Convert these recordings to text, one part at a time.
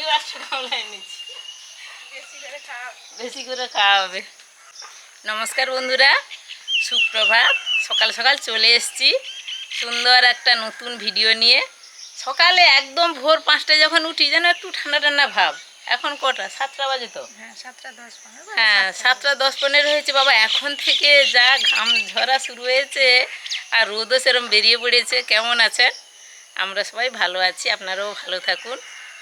আমিও একশো গামলা এনেছি বেশি করে খাওয়া। হবে। নমস্কার বন্ধুরা সুপ্রভাত। সকাল সকাল চলে এসেছি সুন্দর একটা নতুন ভিডিও নিয়ে। সকালে একদম ভোর পাঁচটায় যখন উঠি যেন একটু ঠান্ডা ঠান্ডা ভাব। এখন কটা? সাতটা বাজে তো? হ্যাঁ সাতটা দশ পনেরো। হ্যাঁ সাতটা দশ পনেরো হয়েছে। বাবা এখন থেকে যা ঘাম ঝরা শুরু হয়েছে আর রোদও সেরম বেরিয়ে পড়েছে। কেমন আছেন? আমরা সবাই ভালো আছি। আপনারাও ভালো থাকুন।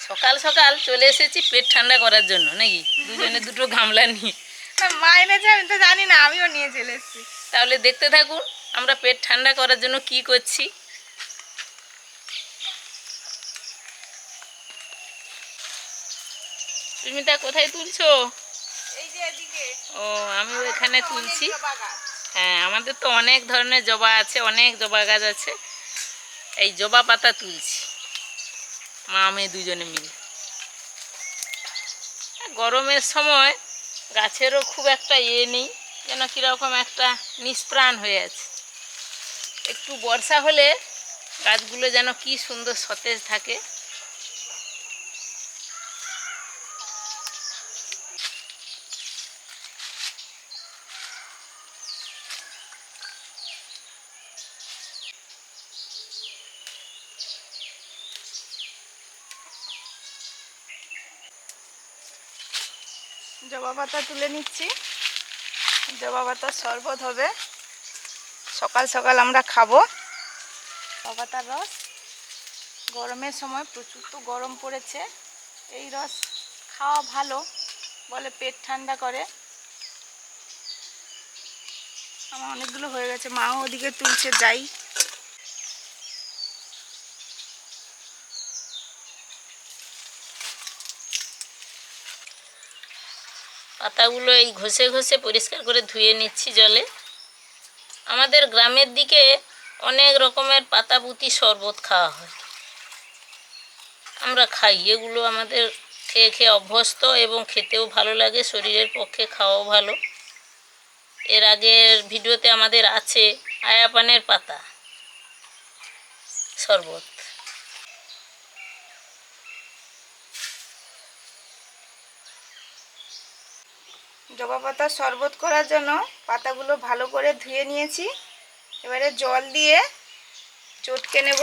সকাল সকাল চলে এসেছি পেট ঠান্ডা করার জন্য নাকি? দুজনে দুটো গামলা নিয়ে। না মা এনেছে আমি তো জানি না আমিও নিয়ে চলে এসেছি। তাহলে দেখতে থাকুন আমরা পেট ঠান্ডা করার জন্য কি করছি। সুস্মিতা কোথায় তুলছো? ও আমিও এখানে তুলছি। হ্যাঁ আমাদের তো অনেক ধরনের জবা আছে অনেক জবা গাছ আছে। এই জবা পাতা তুলছি। মা মেয়ে দুজনে মিলে। গরমের সময় গাছেরও খুব একটা ইয়ে নেই, যেন কীরকম একটা নিষ্প্রাণ হয়ে আছে। একটু বর্ষা হলে গাছগুলো যেন কি সুন্দর সতেজ থাকে। জবা পাতা তুলে নিচ্ছি। জবা পাতার শরবত হবে। সকাল সকাল আমরা খাব। জবা পাতার রস। গরমের সময় প্রচুর তো গরম পড়েছে। এই রস খাওয়া ভালো, বলে পেট ঠান্ডা করে। আমার অনেকগুলো হয়ে গেছে। মাও ওদিকে তুলছে, যাই। পাতাগুলো এই ঘষে ঘষে পরিষ্কার করে ধুয়ে নিচ্ছি জলে। আমাদের গ্রামের দিকে অনেক রকমের পাতাপুতি শরবত খাওয়া হয়। আমরা খাই, এগুলো আমাদের খেয়ে খেয়ে অভ্যস্ত এবং খেতেও ভালো লাগে, শরীরের পক্ষে খাওয়াও ভালো। এর আগের ভিডিওতে আমাদের আছে আয়াপানের পাতা শরবত। জবা পাতা শরবত করার জন্য পাতাগুলো ভালো করে ধুয়ে নিয়েছি। এবারে জল দিয়ে চটকে নেব।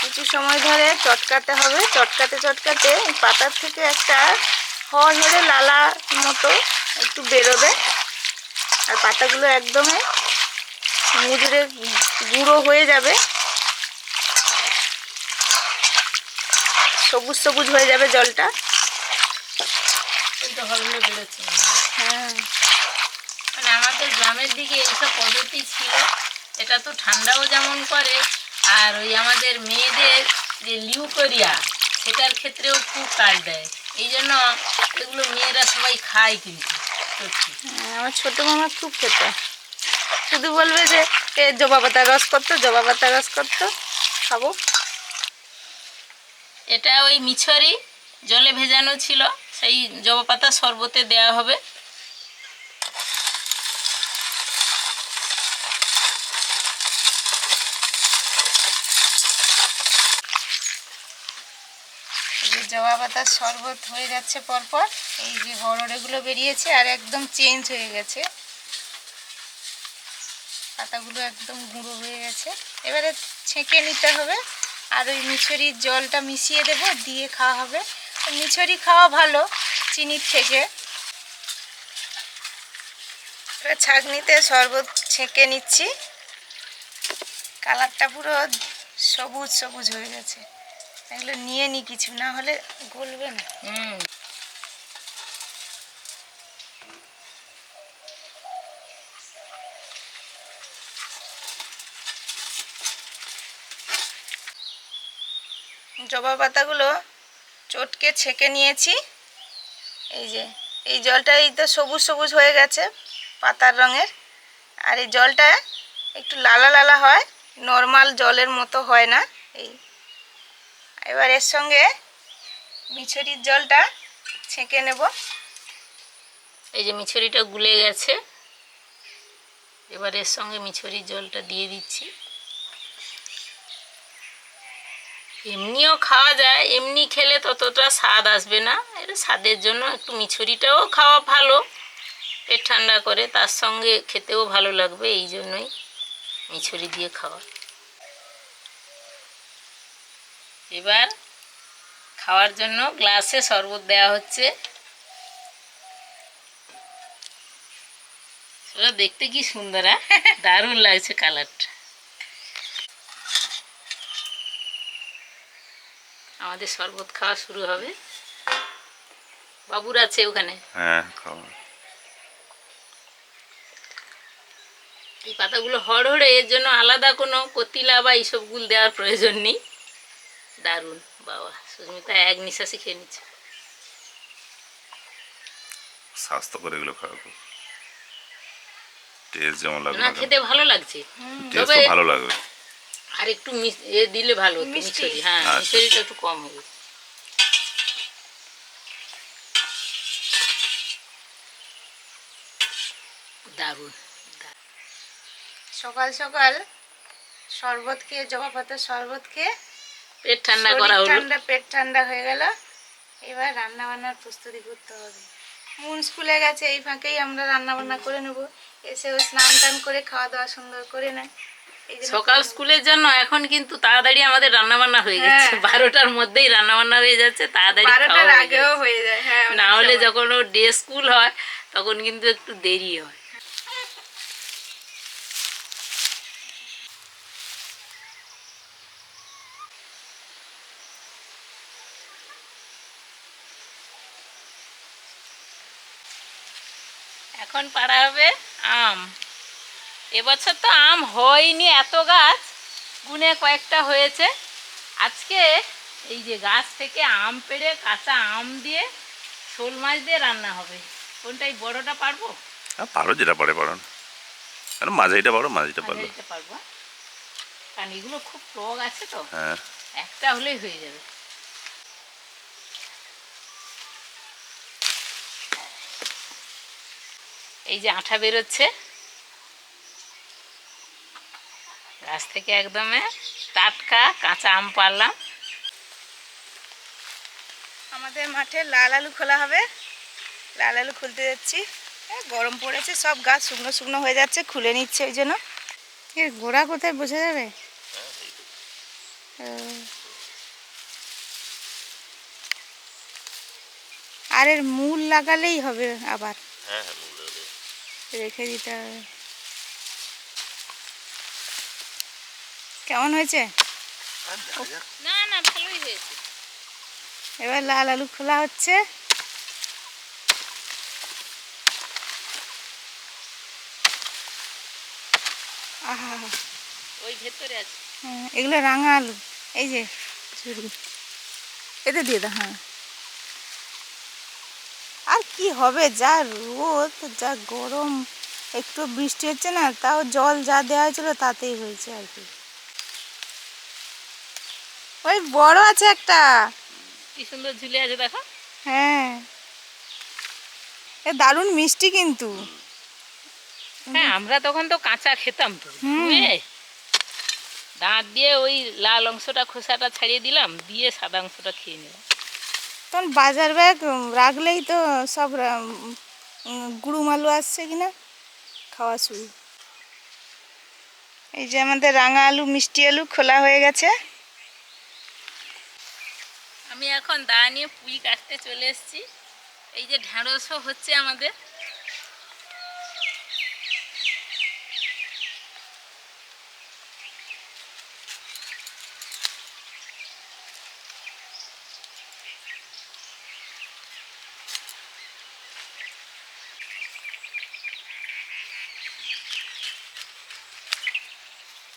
কিছু সময় ধরে চটকাতে হবে। চটকাতে চটকাতে পাতার থেকে একটা হরহরে লালা মতো একটু বেরোবে। আর পাতাগুলো একদমই মুজড়ে গুঁড়ো হয়ে যাবে। সবুজ সবুজ হয়ে যাবে জলটা। হ্যাঁ। মানে আমাদের গ্রামের দিকে এইসব পদ্ধতি ছিল এটা তো ঠান্ডাও যেমন করে আর ওই আমাদের মেয়েদের যে লিউকোরিয়া সেটার ক্ষেত্রেও খুব কাজ দেয়। এই জন্য এগুলো মেয়েরা সবাই খায় কিন্তু হ্যাঁ, আমার ছোট মামা খুব খেত। শুধু বলবে যে এ জবা পাতার রস করতো জবা পাতার রস করতো খাব। এটা ওই মিছরি, জলে ভেজানো ছিল, সেই জবা পাতা শরবতে দেওয়া হবে। জবা পাতার শরবত হয়ে যাচ্ছে পরপর, এই যে হরড়েগুলো বেরিয়েছে আর একদম চেঞ্জ হয়ে গেছে। পাতাগুলো একদম গুঁড়ো হয়ে গেছে। এবারে ছেঁকে নিতে হবে। আর ওই মিছরির জলটা মিশিয়ে দেব, দিয়ে খাওয়া হবে। মিছরি খাওয়া ভালো চিনির থেকে। ছাঁকনিতে শরবত ছেঁকে নিচ্ছি। কালারটা পুরো সবুজ সবুজ হয়ে গেছে। এগুলো নিয়ে নি কিছু, না হলে গলবে না। জবা পাতাগুলো চটকে ছেঁকে নিয়েছি। এই যে, এই জলটা এই তো সবুজ সবুজ হয়ে গেছে পাতার রঙের। আর এই জলটা একটু লালা লালা হয়, নর্মাল জলের মতো হয় না, এই। এবার এর সঙ্গে মিছরির জলটা ছেঁকে নেব। এই যে মিছরিটা গুলে গেছে। এবার এর সঙ্গে মিছরির জলটা দিয়ে দিচ্ছি। এমনিও খাওয়া যায়, এমনি খেলে ততটা স্বাদ আসবে না। এটা স্বাদের জন্য একটু মিছরিটাও খাওয়া ভালো, পেট ঠান্ডা করে, তার সঙ্গে খেতেও ভালো লাগবে, এই জন্যই মিছরি দিয়ে খাওয়া। এবার খাওয়ার জন্য গ্লাসে শরবত দেওয়া হচ্ছে। দেখতে কি সুন্দর হ্যাঁ? দারুণ লাগছে কালারটা। আমাদের শরবত খাওয়া শুরু হবে। বাবুর আছে ওখানে। হ্যাঁ খাওয়া। এই পাতাগুলো হড়হড়ে এর জন্য আলাদা কোনো কতিলা বা এইসবগুলো দেওয়ার প্রয়োজন নেই। দারুণ বাবা। সুস্মিতা এক নিঃশ্বাসে খেয়ে নিচ্ছে। স্বাস্থ্যকর এগুলো খাওয়া খুব টেস্ট যেমন লাগবে না খেতে ভালো লাগছে। টেস্ট ভালো লাগবে। আর একটু এ দিলে ভালো হতো মিষ্টি। হ্যাঁ আচ্ছা। মিছরিটা একটু কম হবে দারুণ। সকাল সকাল শরবত খেয়ে জবা পাতার শরবত খেয়ে পেট ঠান্ডা করা হলো ঠান্ডা পেট ঠান্ডা হয়ে গেল এবার রান্না বান্নার প্রস্তুতি করতে হবে মুন স্কুলে গেছে এই ফাঁকেই আমরা রান্না বান্না করে নেব এসে স্নান টান করে খাওয়া দাওয়া সুন্দর করে নেয় সকাল স্কুলের জন্য এখন কিন্তু তাড়াতাড়ি আমাদের রান্না বান্না হয়ে। গেছে। হ্যাঁ। বারোটার মধ্যেই রান্না বান্না হয়ে যাচ্ছে তাড়াতাড়ি আগেও হয়ে যায়। হ্যাঁ না হলে যখন ও ডে স্কুল হয় তখন কিন্তু একটু দেরি হয়। এখন পাড়া হবে আম। এবছর তো আম হয়নি এত গাছ। গুনে কয়েকটা হয়েছে। আজকে এই যে গাছ থেকে আম পেড়ে কাঁচা আম দিয়ে শোল মাছ দিয়ে রান্না হবে। কোনটা এই বড়টা পারব? হ্যাঁ পারো যেটা পারে পারো না। কারণ মাঝারিটা পারো মাঝিটা পারব। কারণ এগুলো খুব টক আছে তো। হ্যাঁ। একটা হলেই হয়ে যাবে। এই যে আঠা বেরোচ্ছে। গাছ থেকে একদমে টাটকা কাঁচা আম পারলাম। আমাদের মাঠে লাল আলু খোলা হবে। লাল আলু খুলতে যাচ্ছি। গরম পড়েছে সব গাছ শুকনো শুকনো হয়ে যাচ্ছে খুলে নিচ্ছে ওই জন্য। এর গোড়া কোথায় বোঝা যাবে। আর এর মূল লাগালেই হবে আবার। রেখে দিতে হবে। কেমন হয়েছে? না না ভালোই হয়েছে। এবার লাল আলু খোলা হচ্ছে। আহা। ওই ভেতরে আছে। হ্যাঁ, এগুলো রাঙা আলু। এই যে ঝুড়ি। এতে দিয়ে দাও হ্যাঁ। আর কি হবে যা রোদ যা গরম। একটু বৃষ্টি হচ্ছে না তাও জল যা দেওয়া হয়েছিল তাতেই হয়েছে আর কি। ওই বড় আছে একটা। কি সুন্দর ঝুলে আছে দেখো। হ্যাঁ। এ দারুণ মিষ্টি কিন্তু। হ্যাঁ আমরা তখন তো কাঁচা খেতাম তো। দাঁত দিয়ে ওই লাল অংশটা খোসাটা ছাড়িয়ে দিলাম দিয়ে সাদা অংশটা খেয়ে নিলাম। তখন বাজার ব্যাগ রাখলেই তো সব গুড়ুম আলু আসছে কিনা? খাওয়া শুরু। এই যে আমাদের রাঙা আলু মিষ্টি আলু খোলা হয়ে গেছে। আমি এখন দা নিয়ে পুঁই কাটতে চলে এসেছি। এই যে ঢেঁড়সও হচ্ছে আমাদের।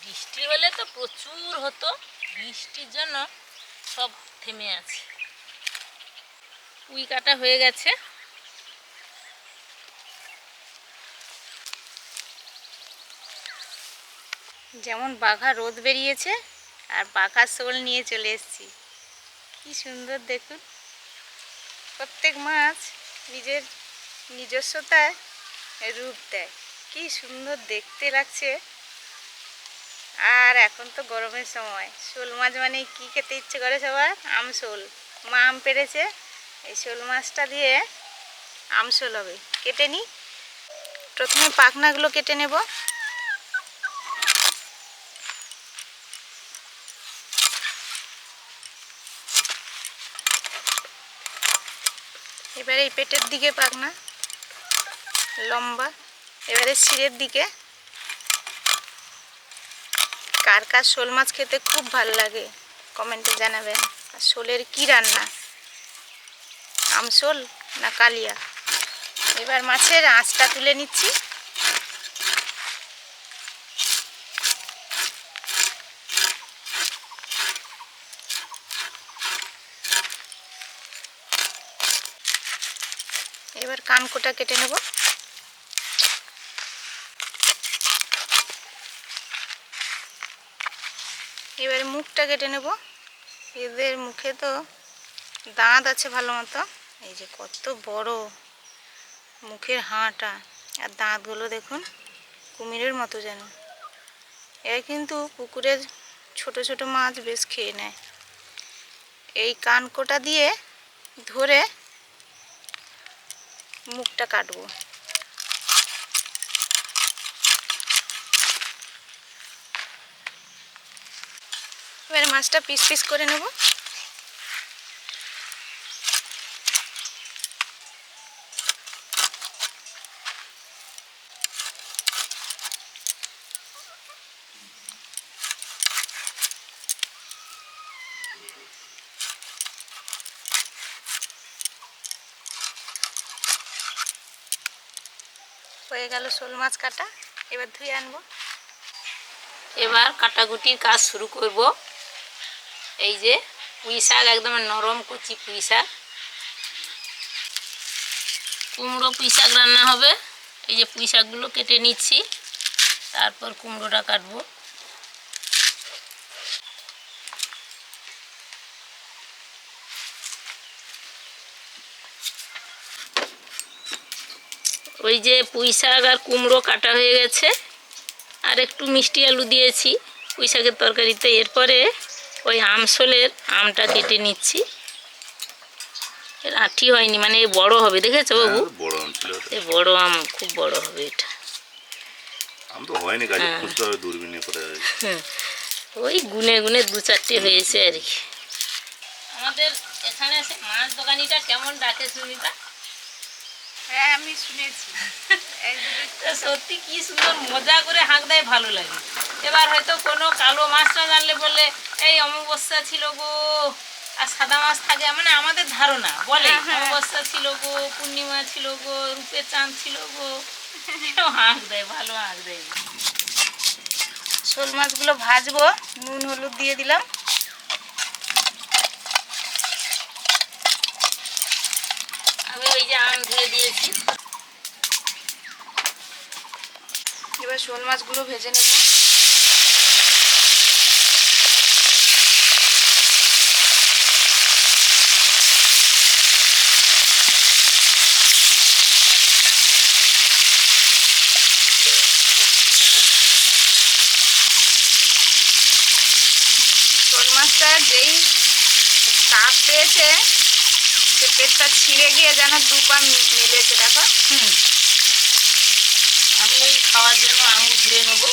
বৃষ্টি হলে তো প্রচুর হতো। বৃষ্টির জন্য সব থেমে আছে। উই কাটা হয়ে গেছে। যেমন বাঘা রোদ বেরিয়েছে আর বাঘা শোল নিয়ে চলে এসেছি। কি সুন্দর দেখুন। প্রত্যেক মাছ নিজের নিজস্বতায় রূপ দেয়। কি সুন্দর দেখতে লাগছে। আর এখন তো গরমের সময়। শোল মাছ মানে কি খেতে ইচ্ছে করে সবার? আমশোল মা আম পেরেছে এই শোল মাছটা দিয়ে আমশোল হবে। কেটে নিই প্রথমে পাখনাগুলো কেটে নেব। এবারে এই পেটের দিকে পাখনা। লম্বা। এবারে শিরের দিকে। কার কার শোল মাছ খেতে খুব ভালো লাগে? কমেন্টে জানাবেন। আর শোলের কী রান্না? আমশোল না কালিয়া? এবার মাছের আঁচটা তুলে নিচ্ছি। এবার কানকোটা কেটে নেব। এবারে মুখটা কেটে নেব। এদের মুখে তো দাঁত আছে ভালো মতো। এই যে কত বড় মুখের হাঁটা। আর দাঁতগুলো দেখুন, কুমিরের মতো যেন। এরা কিন্তু পুকুরের ছোট ছোট মাছ বেশ খেয়ে নেয়। এই কানকোটা দিয়ে ধরে মুখটা কাটবো। এবারে মাছটা পিস পিস করে নেব। হয়ে গেল শোল মাছ কাটা, এবার ধুয়ে আনব। এবার কাটাকুটির কাজ শুরু করব। এই যে পুঁই শাক একদম নরম কচি পুঁই শাক। কুমড়ো পুঁই শাক রান্না হবে। এই যে পুঁই শাকগুলো কেটে নিচ্ছি। তারপর কুমড়োটা কাটবো। ওই যে পুঁই শাক আর কুমড়ো কাটা হয়ে গেছে। আর একটু মিষ্টি আলু দিয়েছি পুঁই শাকের তরকারিতে। এরপরে ওই আমসলের আমটা কেটে নিচ্ছি। আঠি হয়নি মানে বড় হবে দেখেছ বাবু? হ্যাঁ, বড় আম ছিল ওটা। বড় আম খুব বড় হবে এটা। আম তো হয়নি কাজে হ্যাঁ। খুঁজতে হবে দূরবীনে কোথায় ওই গুনে গুনে দু চারটে হয়েছে আর কি। আমাদের এখানে এসে মাছ দোকানিটা কেমন ডাকে সুনিতা? হ্যাঁ আমি শুনেছি। তা সত্যি কি সুন্দর মজা করে হাঁক দেয় ভালো লাগে। এবার হয়তো কোনো কালো মাছটা জানলে বললে এই অমাবস্যা ছিল গো। আর সাদা মাছ থাকে মানে আমাদের ধারণা বলে হ্যাঁ, হ্যাঁ। অমাবস্যা ছিল গো পূর্ণিমা ছিল গো রূপের চাঁদ ছিল গো। হাঁক দেয় ভালো হাঁক দেয়। শোল মাছগুলো ভাজবো নুন হলুদ দিয়ে দিলাম। আমি ওই যে আম ধুয়ে দিয়েছি। এবার শোল মাছগুলো ভেজে নেব শোল মাছটা যেই তাপ পেয়েছে, সে পেটটা ছিঁড়ে গিয়ে যেন দু পা মি- মিলেছে, দেখো। আমি ওই খাওয়ার জন্য আঙুর ধুয়ে নেব।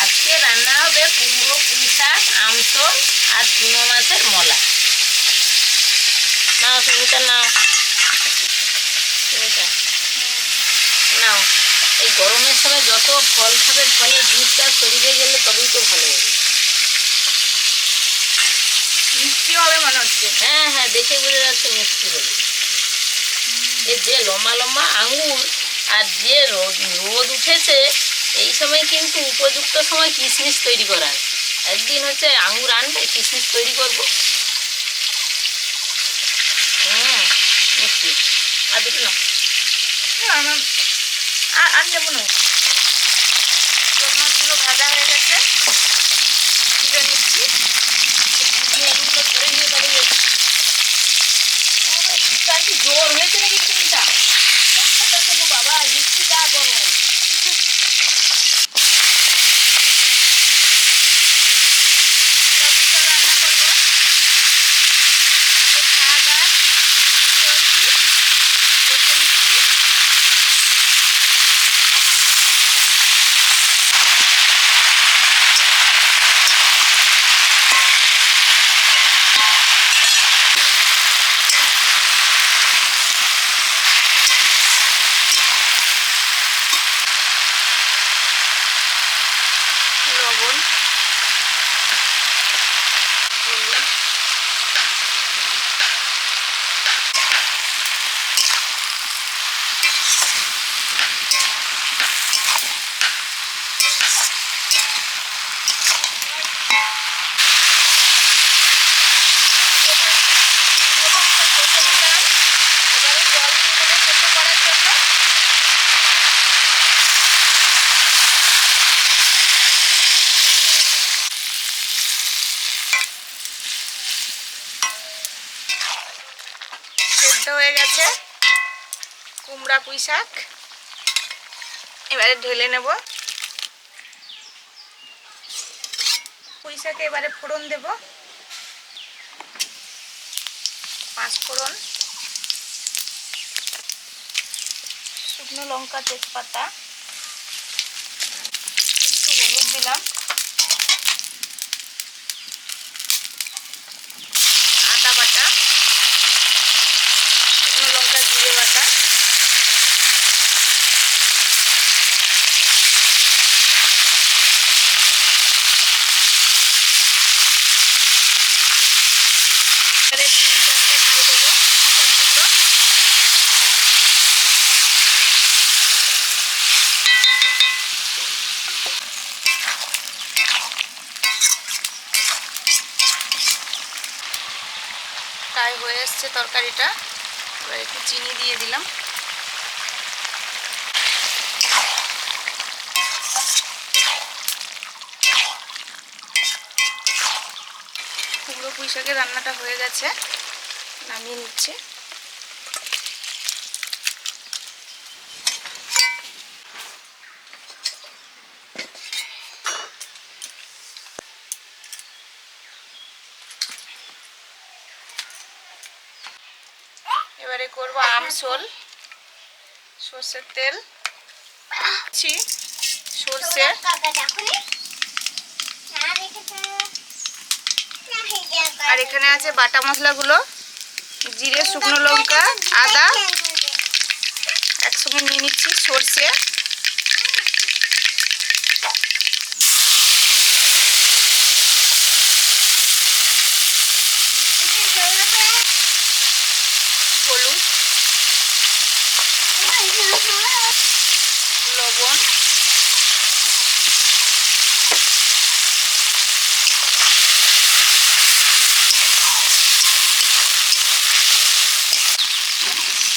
আজকে রান্না হবে কুমড়ো পুঁই শাক আমসল আর চুনো মাছের মলা। নাও, সুমিতা, নাও। নাও। এই গরমের সময় যত ফল খাবে, ফলের জুসটা শরীরে গেলে তবেই তো ভালো হবে। মিষ্টি হবে মনে হচ্ছে। হ্যাঁ হ্যাঁ দেখে বোঝা যাচ্ছে মিষ্টি হবে এর যে লম্বা লম্বা আঙ্গুর আর যে রোদ রোদ উঠেছে এই সময় কিন্তু উপযুক্ত সময় কিশমিশ তৈরি করার একদিন হচ্ছে আঙ্গুর আনবে কিশমিশ তৈরি করব। হুম মিষ্টি। আর দুটো না আর আর নেব না। মাছগুলো ভাজা হয়ে গেছে। তুলে নিচ্ছি এগুলো ধরে নিয়ে দাঁড়িয়ে গেছে। বিকাল কি জোর হয়েছে নাকি চিন্তা একটা দেখো বাবা মিষ্টি যা গরম সিদ্ধ হয়ে গেছে কুমড়া পুঁই শাক এবারে ঢেলে নেব। পুঁই শাকে এবারে ফোড়ন দেব। পাঁচ ফোড়ন। শুকনো লঙ্কা তেজপাতা। একটু হলুদ দিলাম আদা বাটা শুকনো লঙ্কা জিরে বাটা এবারে পুঁই শাকটা দিয়ে দেবো পুঁই শাক কুমড়ো প্রায় হয়ে এসছে তরকারিটা। এবার একটু চিনি দিয়ে দিলাম। কুমড়ো পুঁইশাকের রান্নাটা হয়ে গেছে। নামিয়ে নিচ্ছে এবারে করব আমসোল সর্ষের তেল। সর্ষে। আর এখানে আছে বাটা মশলাগুলো, জিরে, শুকনো লঙ্কা, আদা। একসঙ্গে নিয়ে নিচ্ছি সর্ষে হলুদ লবণ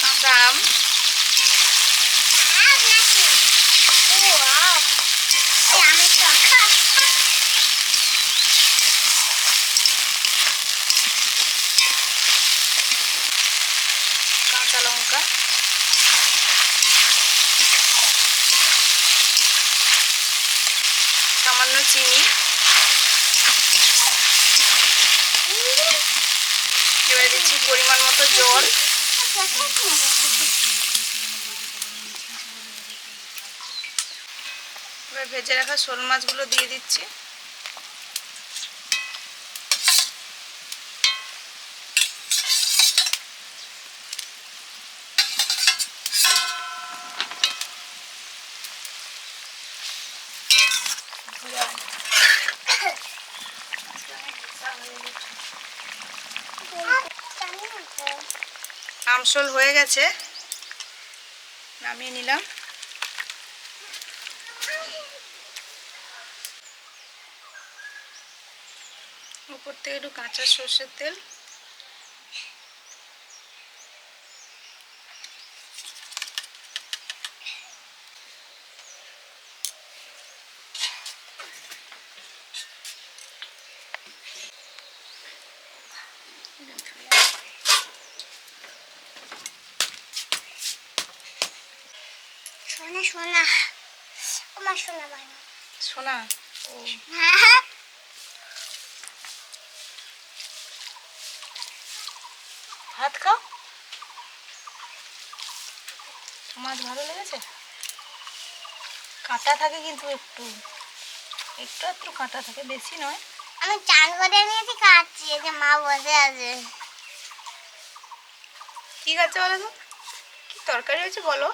কাঁচা আম কাঁচা লঙ্কা। সামান্য চিনি। এবার দিচ্ছি পরিমাণ মতো জল। এবার ভেজে রাখা শোল মাছগুলো দিয়ে দিচ্ছি। আমসল হয়ে গেছে। নামিয়ে নিলাম। উপর থেকে একটু কাঁচা সর্ষের তেল। শোনা আমার শোনা বানো সোনা? ও। হ্যাঁ। ভাত খাও? মাছ ভালো লেগেছে? কাঁটা থাকে কিন্তু একটু। একটু একটু কাঁটা থাকে বেশি নয়। আমি চান করে নিয়েছি কাটছি যে মা বসে আছে। কি খাচ্ছে বলো তো? কি তরকারি হয়েছে বলো?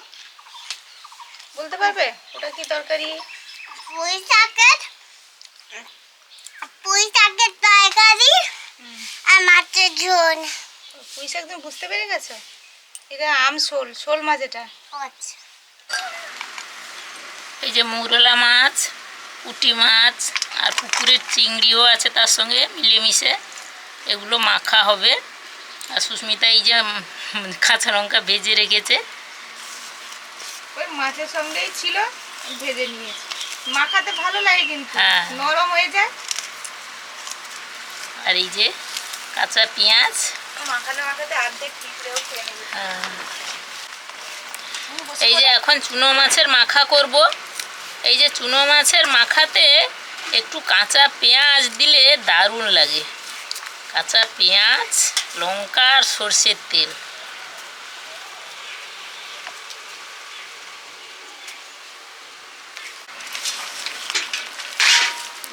বলতে পারবে? ওটা কি তরকারি? পুঁই শাকের পুঁই শাকের তরকারি আর মাছের ঝোল। পুঁই শাক তুমি বুঝতে পেরে গেছো? এটা আম শোল শোল মাছ এটা। আচ্ছা। এই যে মৌরলা মাছ পুঁটি মাছ আর পুকুরের চিংড়িও আছে তার সঙ্গে মিলেমিশে। এগুলো মাখা হবে। আর সুস্মিতা এই যে কাঁচা লঙ্কা ভেজে রেখেছে। ওই মাছের সঙ্গেই ছিল ভেজে নিয়েছি। মাখাতে ভালো লাগে কিন্তু হ্যাঁ। নরম হয়ে যায়। আর এই যে কাঁচা পেঁয়াজ। মাখাতে মাখাতে অর্ধেক পিঁপড়েও খেয়ে নেবে। হ্যাঁ। এই যে এখন চুনো মাছের মাখা করব। এই যে চুনো মাছের মাখাতে একটু কাঁচা পেঁয়াজ দিলে দারুণ লাগে। কাঁচা পেঁয়াজ লঙ্কা আর সর্ষের তেল।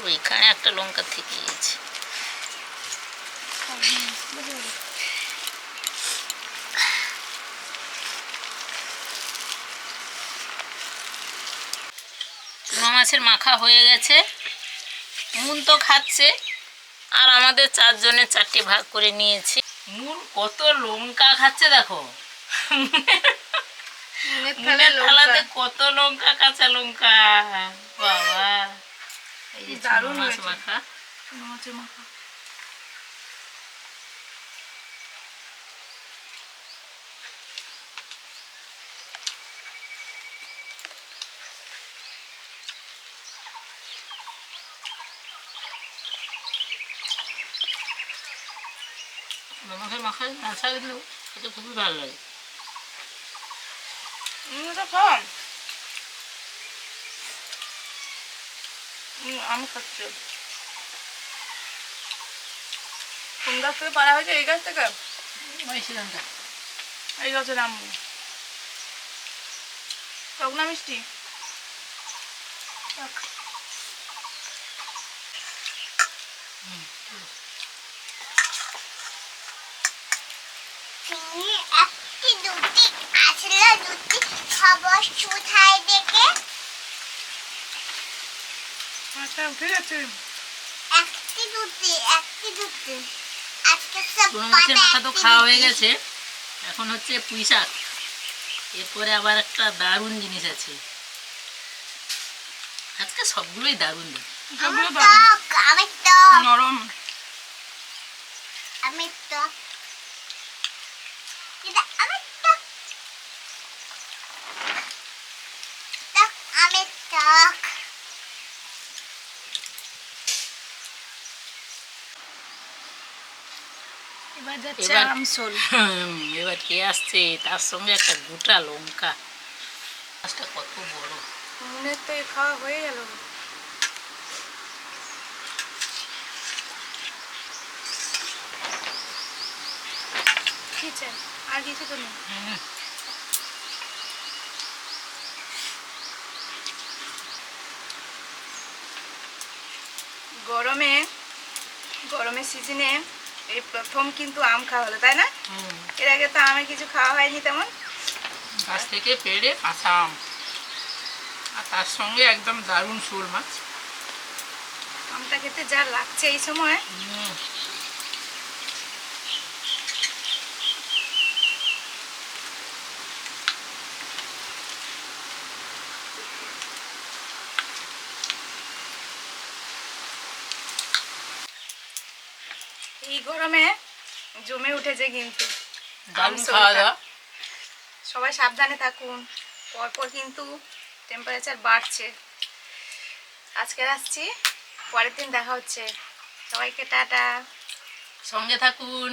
ওইখানে একটা লঙ্কা থেকে গেছে চুনো মাছের মাখা হয়ে গেছে মুন তো খাচ্ছে আর আমাদের চারজনের চারটে ভাগ করে নিয়েছি। মুন কত লঙ্কা খাচ্ছে দেখো। মুনের। থালাতে কত লঙ্কা কাঁচা লঙ্কা। বাবা। এই যে দারুণ হয়েছে। মাখা চুনো মাছের মাখা মাছের মাখা মাছা কিন্তু খেতে খুবই ভালো লাগে। মুনটা খান হুম, আমি খাচ্ছি। কোন গাছ থেকে পাড়া হয়েছে এই গাছ থেকে? এই গাছের আম। টক না মিষ্টি? একটি দুটি আসলে দুটি খবর কোথায় দেখে আচ্ছা উঠে গেছে। একটি দুটি একটি দুটি। আজকে সব মাছের পাতা মাখা তো খাওয়া হয়ে গেছে। এখন হচ্ছে পুঁই শাক। এরপরে আবার একটা দারুণ জিনিস আছে। আজকে সবগুলোই দারুণ দিন আমার সবগুলো দারুণ। টক আমি টক নরম আমি টক এটা আমি টক টক আমি টক এবার যাচ্ছে এবার- আমসল এবার কে আসছে? তার সঙ্গে একটা গোটা লঙ্কা। মাছটা কত বড়। মুনের তো খাওয়া হয়ে গেল। আর কিছু তো নেই। গরমে গরমের সিজনে এই প্রথম কিন্তু আম খাওয়া হলো তাই না। এর আগে তো আমের কিছু খাওয়া হয়নি তেমন। গাছ থেকে পেড়ে কাঁচা আম। আর তার সঙ্গে একদম দারুণ শোল মাছ। আমটা খেতে যা লাগছে এই সময়। এই গরমে জমে উঠেছে কিন্তু। সবাই সাবধানে থাকুন। পরপর কিন্তু টেম্পারেচার বাড়ছে। আজকে আসছি পরের দিন দেখা হচ্ছে। সবাইকে টাটা। সঙ্গে থাকুন।